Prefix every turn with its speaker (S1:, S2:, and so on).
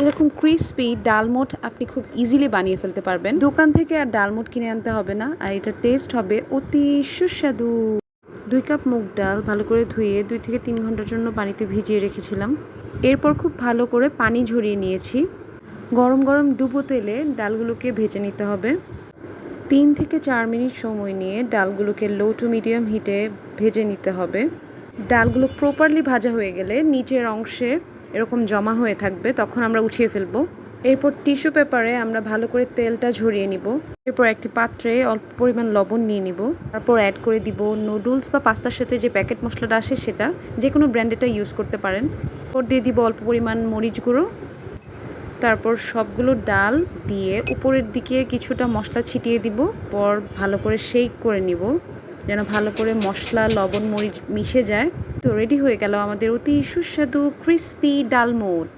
S1: এরকম ক্রিসপি ডালমোট আপনি খুব ইজিলি বানিয়ে ফেলতে পারবেন। দোকান থেকে আর ডালমোট কিনে আনতে হবে না, আর এটা টেস্ট হবে অতি সুস্বাদু। দুই কাপ মুগ ডাল ভালো করে ধুয়ে দুই থেকে তিন ঘণ্টার জন্য পানিতে ভিজিয়ে রেখেছিলাম। এরপর খুব ভালো করে পানি ঝরিয়ে নিয়েছি। গরম গরম ডুবো তেলে ডালগুলোকে ভেজে নিতে হবে। তিন থেকে চার মিনিট সময় নিয়ে ডালগুলোকে লো টু মিডিয়াম হিটে ভেজে নিতে হবে। ডালগুলো প্রপারলি ভাজা হয়ে গেলে নিচের অংশে এরকম জমা হয়ে থাকবে, তখন আমরা উঠিয়ে ফেলব। এরপর টিস্যু পেপারে আমরা ভালো করে তেলটা ঝরিয়ে নিব। এরপর একটি পাত্রে অল্প পরিমাণ লবণ নিয়ে নিব। তারপর অ্যাড করে দিব নুডলস বা পাস্তার সাথে যে প্যাকেট মশলাটা আসে সেটা। যে কোনো ব্র্যান্ডেটা ইউজ করতে পারেন। এরপর দিয়ে দিব অল্প পরিমাণ মরিচ গুঁড়ো। তারপর সবগুলো ডাল দিয়ে উপরের দিকে কিছুটা মশলা ছিটিয়ে দিব। পর ভালো করে শেক করে নিব। যেন ভালো করে মশলা, লবণ, মরিচ মিশে যায়। তো রেডি হয়ে গেল আমাদের অতি সুস্বাদু ক্রিস্পি ডালমোট